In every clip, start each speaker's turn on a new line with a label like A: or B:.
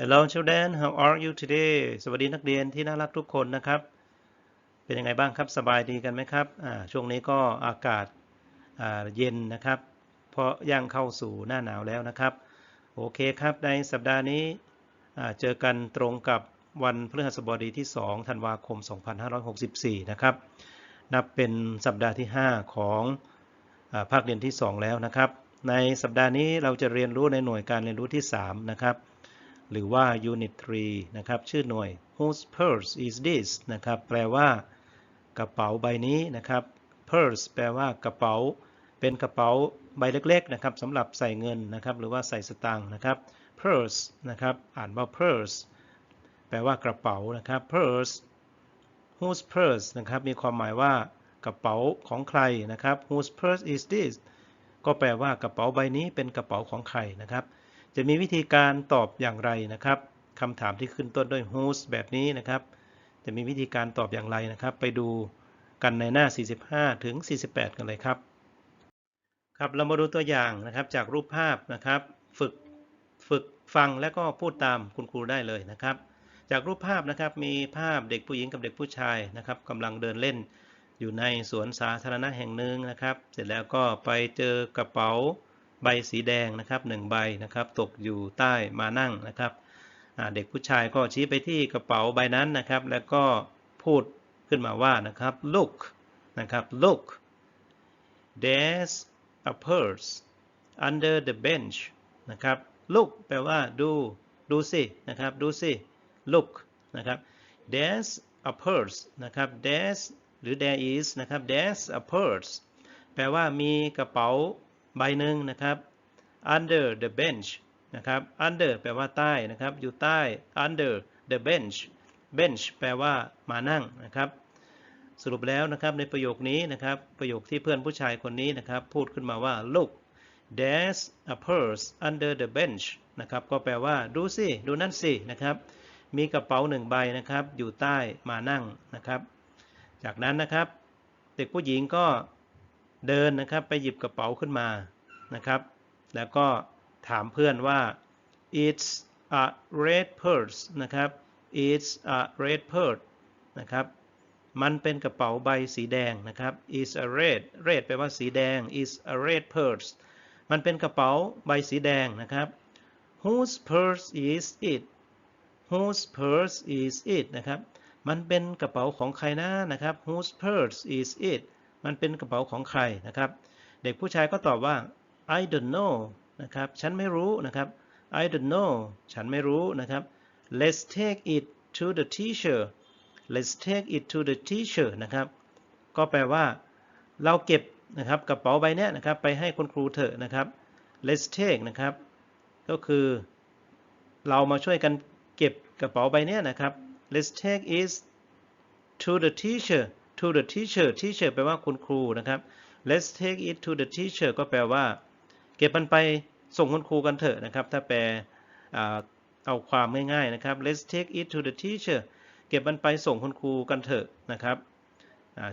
A: Hello children how are you today สวัสดีนักเรียนที่น่ารักทุกคนนะครับ เป็นยังไงบ้างครับสบายดีกันไหมครับช่วงนี้ก็อากาศาเย็นนะครับ เพราะย่างเข้าสู่หน้าหนาวแล้วนะครับ โอเคครับในสัปดาห์นี้เจอกันตรงกับวันพฤหัสบดีที่ 2 ธันวาคม 2564 นะครับ นับเป็นสัปดาห์ที่ 5 ของอาภาคเรียนที่ 2 แล้วนะครับ ในสัปดาห์นี้เราจะเรียนรู้ในหน่วยการเรียนรู้ที่ 3 นะครับ หรือว่า Unit 3 นะครับ ชื่อหน่วย whose purse is this นะครับ แปลว่ากระเป๋าใบนี้นะครับ purse แปลว่ากระเป๋า เป็นกระเป๋าใบเล็กๆนะครับสำหรับใส่เงินนะครับ หรือว่าใส่สตางค์นะครับ purse นะครับ อ่านว่า purse แปลว่ากระเป๋านะครับ purse whose purse นะครับ มีความหมายว่ากระเป๋าของใครนะครับ whose purse is this ก็แปลว่ากระเป๋าใบนี้เป็นกระเป๋าของใครนะครับ จะมีวิธีการตอบอย่างไรนะครับคำถามที่ขึ้นต้นด้วย whose แบบนี้นะครับ จะมีวิธีการตอบอย่างไรนะครับ ไปดูกันในหน้า 45 ถึง 48 กันเลยครับ ครับเรามาดูตัวอย่างนะครับจากรูปภาพนะครับ ฝึกฝึกฟังและก็พูดตามคุณครูได้เลยนะครับ จากรูปภาพนะครับมีภาพเด็กผู้หญิงกับเด็กผู้ชายนะครับกำลังเดินเล่นอยู่ในสวนสาธารณะแห่งหนึ่งนะครับ เสร็จแล้วก็ไปเจอกระเป๋า ใบสีแดงนะครับหนึ่งใบนะครับตกอยู่ใต้มานั่งนะครับเด็กผู้ชายก็ชี้ไปที่กระเป๋าใบนั้นนะครับ แล้วก็พูดขึ้นมาว่านะครับ look นะครับ look there's a purse under the bench นะครับ look แปลว่าดูดูสินะครับดูสิ look นะครับ there's a purse นะครับ there's หรือ there is นะครับ there's a purse แปลว่ามีกระเป๋า ใบหนึ่งนะครับ under the bench นะครับ under แปลว่าใต้นะครับ อยู่ใต้ under the bench bench แปลว่ามานั่งนะครับ สรุปแล้วนะครับในประโยคนี้นะครับ ประโยคที่เพื่อนผู้ชายคนนี้นะครับ พูดขึ้นมาว่า look there's a purse under the bench นะครับ ก็แปลว่าดูสิดูนั่นสินะครับ มีกระเป๋าหนึ่งใบนะครับ อยู่ใต้มานั่งนะครับ จากนั้นนะครับ เด็กผู้หญิงก็ เดินนะครับไปหยิบกระเป๋าขึ้นมานะครับ แล้วก็ถามเพื่อนว่า it's a red purse นะครับ it's a red purse นะครับมันเป็นกระเป๋าใบสีแดงนะครับ is a red red แปลว่าสีแดง is a red purse มันเป็นกระเป๋าใบสีแดงนะครับ whose purse is it whose purse is it นะครับ มันเป็นกระเป๋าของใครนะนะครับ whose purse is it มันเป็นกระเป๋าของใครนะครับ เด็กผู้ชายก็ตอบว่า I don't know นะครับ ฉันไม่รู้นะครับ I don't know ฉันไม่รู้นะครับ Let's take it to the teacher Let's take it to the teacher นะครับ ก็แปลว่าเราเก็บนะครับกระเป๋าใบเนี้ยนะครับไปให้คุณครูเถอะนะครับ Let's take นะครับ ก็คือเรามาช่วยกันเก็บกระเป๋าใบเนี้ยนะครับ Let's take it to the teacher to the teacher teacher แปลว่าคุณครูนะครับ Let's take it to the teacher ก็แปลว่า เก็บมันไปส่งคุณครูกันเถอะนะครับ ถ้าแปลเอาความง่ายๆนะครับ Let's take it to the teacher เก็บมันไปส่งคุณครูกันเถอะนะครับ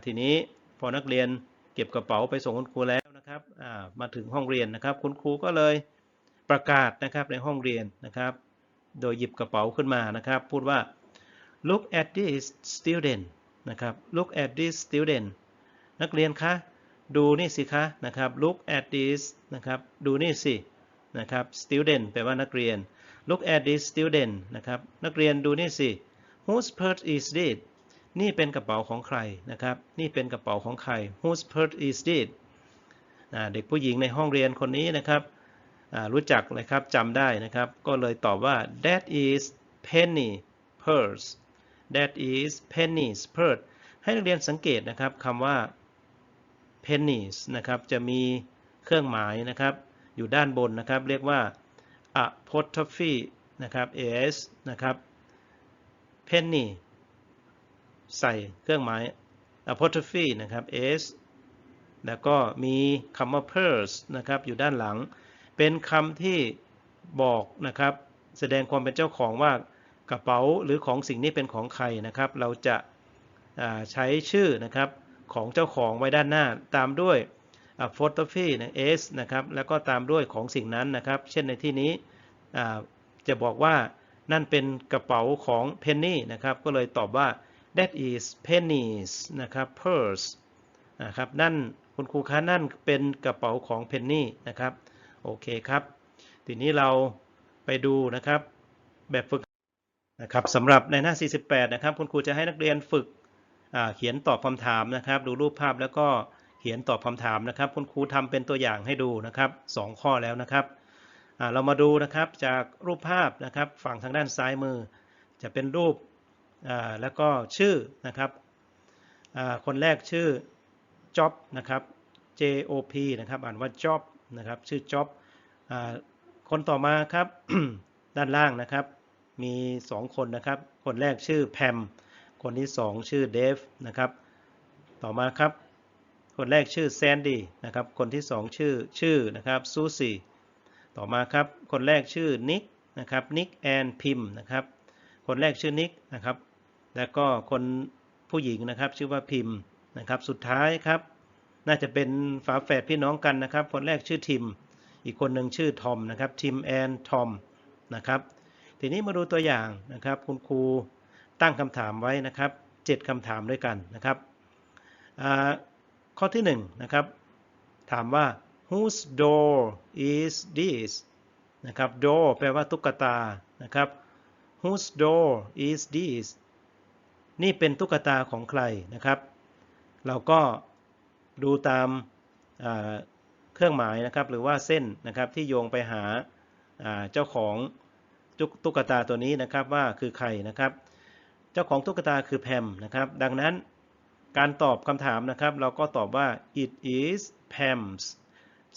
A: ทีนี้พอนักเรียนเก็บกระเป๋าไปส่งคุณครูแล้วนะครับมาถึงห้องเรียนนะครับ คุณครูก็เลยประกาศนะครับในห้องเรียนนะครับ โดยหยิบกระเป๋าขึ้นมานะครับ พูดว่า look at this student นะครับ look at this student นักเรียนคะดูนี่สิคะนะครับ look at this นะครับดูนี่สินะครับ student แปลว่านักเรียน look at this student นะครับนักเรียนดูนี่สิ whose purse is this นี่เป็นกระเป๋าของใครนะครับ นี่เป็นกระเป๋าของใคร whose purse is this เด็กผู้หญิงในห้องเรียนคนนี้นะครับรู้จักเลยครับจำได้นะครับ ก็เลยตอบว่า that is penny purse that is penny's purse ให้นักเรียนสังเกตนะครับคำว่า pennies นะครับจะมีเครื่องหมายนะครับอยู่ด้านบนนะครับเรียกว่า apostrophe นะครับ s นะครับ penny ใส่เครื่องหมาย apostrophe นะครับ s แล้วก็มีคำว่า purse นะครับอยู่ด้านหลัง เป็นคำที่บอกนะครับแสดงความเป็นเจ้าของว่า กระเป๋าหรือของสิ่งนี้เป็นของใครนะครับ เราจะใช้ชื่อนะครับของเจ้าของไว้ด้านหน้าตามด้วย photography นะ s นะครับแล้วก็ตามด้วยของสิ่งนั้นนะครับ เช่นในที่นี้จะบอกว่านั่นเป็นกระเป๋าของเพนนีนะครับก็เลยตอบว่า that is pennies นะครับ purse นะครับนั่นคุณครูคะนั่นเป็นกระเป๋าของเพนนีนะครับโอเคครับ ทีนี้เราไปดูนะครับแบบฝึก นะครับสำหรับในหน้า 48 นะครับ คุณครูจะให้นักเรียนฝึกเขียนตอบคำถามนะครับ ดูรูปภาพแล้วก็เขียนตอบคำถามนะครับ คุณครูทำเป็นตัวอย่างให้ดูนะครับสองข้อแล้วนะครับเรามาดูนะครับจากรูปภาพนะครับ ฝั่งทางด้านซ้ายมือ จะเป็นรูปแล้วก็ชื่อนะครับคนแรกชื่อ job นะครับ J O P นะครับอ่านว่า job นะครับชื่อ job อ่าคนต่อมาครับด้านล่างนะครับ มี 2 คนนะครับ คนแรกชื่อแพม คนที่ 2 ชื่อเดฟนะครับ ต่อมาครับ คนแรกชื่อแซนดี้นะครับ คนที่ 2 ชื่อชื่อนะครับซูซี่ ต่อมาครับ คนแรกชื่อนิกนะครับนิกแอนพิมนะครับ คนแรกชื่อนิกนะครับ แล้วก็คนผู้หญิงนะครับชื่อว่าพิมนะครับ สุดท้ายครับ น่าจะเป็นฝาแฝดพี่น้องกันนะครับ คนแรกชื่อทิม อีกคนหนึ่งชื่อทอมนะครับ ทิมแอนทอมนะครับ ทีนี้มาดูตัวอย่างนะครับ คุณครูตั้งคำถามไว้นะครับ 7คำถามด้วยกันนะครับ ข้อที่1นะครับ ถามว่า whose door is this นะครับ door แปลว่าตุ๊กตานะครับ whose door is this นี่เป็นตุ๊กตาของใครนะครับ เราก็ดูตามาเครื่องหมายนะครับ หรือว่าเส้นนะครับที่โยงไปหาาเจ้าของ ตุ๊กตุ๊กตาตัวนี้นะครับว่าคือใครนะครับ เจ้าของตุ๊กตาคือแพมนะครับ ดังนั้นการตอบคำถามนะครับ เราก็ตอบว่า it is Pam's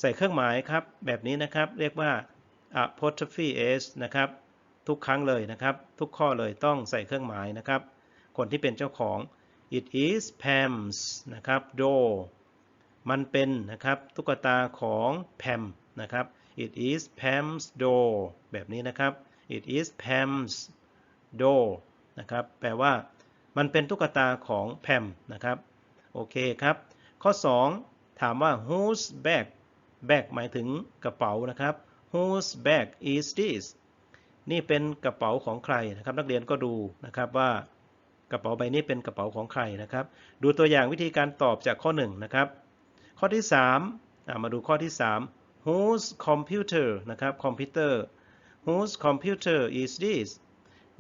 A: ใส่เครื่องหมายครับแบบนี้นะครับเรียกว่า apostrophe s นะครับทุกครั้งเลยนะครับ ทุกข้อเลยต้องใส่เครื่องหมายนะครับ คนที่เป็นเจ้าของ it is Pam's นะครับ door มันเป็นนะครับตุ๊กตาของแพมนะครับ it is Pam's door แบบนี้นะครับ it is Pam's door นะครับ แปลว่ามันเป็นตุ๊กตาของแพมนะครับ โอเคครับ ข้อ 2 ถามว่า whose bag bag หมายถึงกระเป๋านะครับ whose bag is this นี่เป็นกระเป๋าของใครนะครับ นักเรียนก็ดูนะครับว่ากระเป๋าใบนี้เป็นกระเป๋าของใครนะครับ ดูตัวอย่างวิธีการตอบจากข้อ 1 นะครับ ข้อที่3อ่ามาดูข้อที่ 3 whose computer นะครับ computer whose computer is this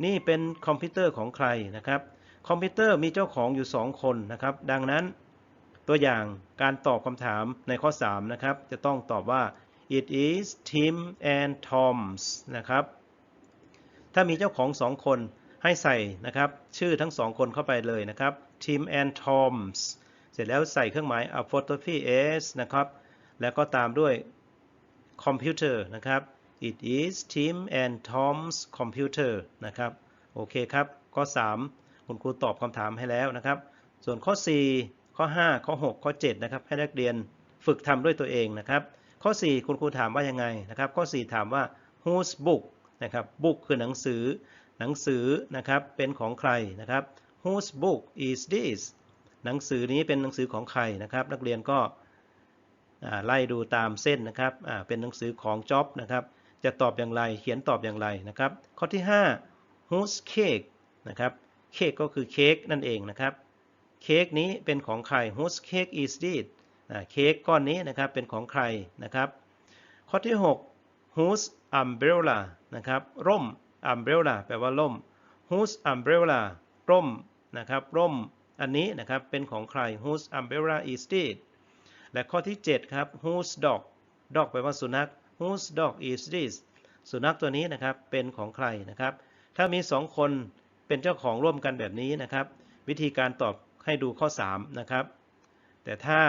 A: นี่เป็นคอมพิวเตอร์ของใครนะครับ คอมพิวเตอร์มีเจ้าของอยู่ 2 คนนะครับ ดังนั้นตัวอย่างการตอบคำถามในข้อ 3 นะครับ จะต้องตอบว่า it is Tim and Tom's นะครับ ถ้ามีเจ้าของ 2 คนให้ใส่นะครับ ชื่อทั้ง 2 คนเข้าไปเลยนะครับ Tim and Tom's เสร็จแล้วใส่เครื่องหมาย apostrophe s นะครับ แล้วก็ตามด้วย computer นะครับ it is Tim and Tom's computer นะครับ โอเคครับ ข้อ 3 คุณครูตอบคำถามให้แล้วนะครับ ส่วนข้อ 4 ข้อ 5 ข้อ 6 ข้อ 7 นะครับ ให้นักเรียนฝึกทำด้วยตัวเองนะครับ ข้อ 4 คุณครูถามว่ายังไงนะครับ ข้อ 4 ถามว่า whose book นะครับ book คือหนังสือ หนังสือนะครับ เป็นของใครนะครับ whose book is this หนังสือนี้เป็นหนังสือของใครนะครับ นักเรียนก็ไล่ดูตามเส้นนะครับเป็นหนังสือของจ็อบนะครับ จะตอบอย่างไร เขียนตอบอย่างไรนะครับ ข้อที่ 5 whose cake นะครับ เค้กก็คือเค้กนั่นเองนะครับ เค้กนี้เป็นของใคร whose cake is this เค้กก้อนนี้นะครับเป็นของใครนะครับ ข้อที่ 6 whose umbrella นะครับ ร่ม umbrella แปลว่าร่ม whose umbrella ร่มนะครับ ร่มอันนี้นะครับเป็นของใคร whose umbrella is this และข้อที่ 7 ครับ whose dog dog แปลว่าสุนัข whose dog is this สุนัขตัวนี้นะครับเป็นของใครนะครับ ถ้ามี 2 คนเป็นเจ้าของร่วมกันแบบนี้นะครับ วิธีการตอบให้ดูข้อ3นะครับ แต่ถ้า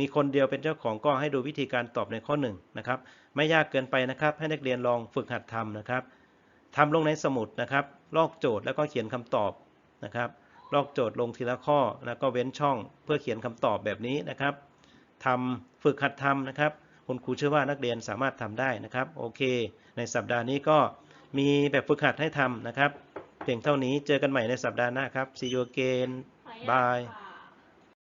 A: มีคนเดียวเป็นเจ้าของก็ให้ดูวิธีการตอบในข้อ1นะครับ ไม่ยากเกินไปนะครับ ให้นักเรียนลองฝึกหัดทำนะครับทำลงในสมุดนะครับลอกโจทย์แล้วก็เขียนคำตอบนะครับลอกโจทย์ลงทีละข้อแล้วก็เว้นช่องเพื่อเขียนคำตอบแบบนี้นะครับทำฝึกหัดทำนะครับ คุณครูเชื่อว่านักเรียนสามารถทำได้นะครับโอเค ในสัปดาห์นี้ก็มีแบบฝึกหัดให้ทำนะครับเพียงเท่านี้เจอกันใหม่ในสัปดาห์หน้าครับ see you again
B: ขออนุญาต
A: bye
B: ฝาก